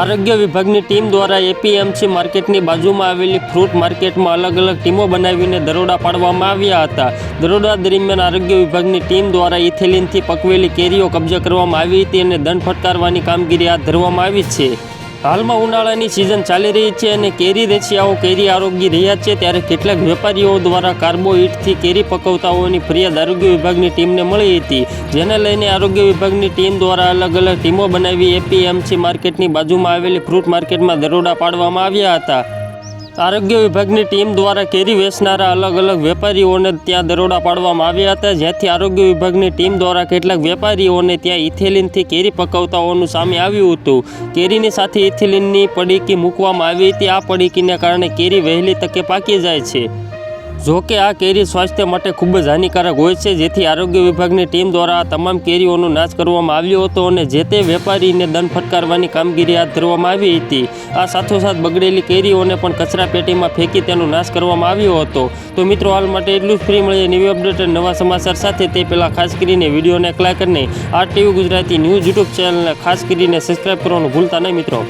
આરોગ્ય વિભાગની ટીમ દ્વારા એપીએમસી માર્કેટની બાજુમાં આવેલી ફ્રૂટ માર્કેટમાં અલગ અલગ ટીમો બનાવીને દરોડા પાડવામાં આવ્યા હતા. દરોડા દરમિયાન આરોગ્ય વિભાગની ટીમ દ્વારા ઇથેલિનથી પકવેલી કેરીઓ કબજે કરવામાં આવી હતી અને દંડ ફટકારવાની કામગીરી હાથ ધરવામાં આવી છે. હાલમાં ઉનાળાની સિઝન ચાલી રહી છે અને કેરી રેસિયાઓ કેરી આરોગી રહ્યા છે ત્યારે કેટલાક વેપારીઓ દ્વારા કાર્બોહિટથી કેરી પકવતાઓની ફરિયાદ આરોગ્ય વિભાગની ટીમને મળી હતી. જેને લઈને આરોગ્ય વિભાગની ટીમ દ્વારા અલગ અલગ ટીમો બનાવી એપીએમસી માર્કેટની બાજુમાં આવેલી ફ્રૂટ માર્કેટમાં દરોડા પાડવામાં આવ્યા હતા. આરોગ્ય વિભાગની ટીમ દ્વારા કેરી વેચનારા અલગ અલગ વેપારીઓને ત્યાં દરોડા પાડવામાં આવ્યા હતા જ્યાંથી આરોગ્ય વિભાગની ટીમ દ્વારા કેટલાક વેપારીઓને ત્યાં ઇથેલિનથી કેરી પકવતાઓનું સામે આવ્યું હતું. કેરીની સાથે ઇથેલિનની પડીકી મૂકવામાં આવી હતી. આ પડીકીને કારણે કેરી વહેલી તકે પાકી જાય છે. જો કે આ કેરી સ્વાસ્થ્ય માટે ખૂબ જ હાનિકારક હોય છે, જેથી આરોગ્ય વિભાગની ટીમ દ્વારા આ તમામ કેરીઓનો નાશ કરવામાં આવ્યો હતો અને જે તે વેપારીને દંડ ફટકારવાની કામગીરી હાથ ધરવામાં આવી હતી. આ સાથોસાથ બગડેલી કેરીઓને પણ કચરા પેટીમાં ફેંકી તેનો નાશ કરવામાં આવ્યો હતો. તો મિત્રો, હાલ માટે એટલું જ. ફ્રી મળીએ નવી અપડેટ અને નવા સમાચાર સાથે. તે પહેલાં ખાસ કરીને વિડીયોને એક કરીને આ ટીવી ગુજરાતી ન્યૂઝ યુટ્યુબ ચેનલને ખાસ કરીને સબસ્ક્રાઈબ કરવાનું ભૂલતા નહીં મિત્રો.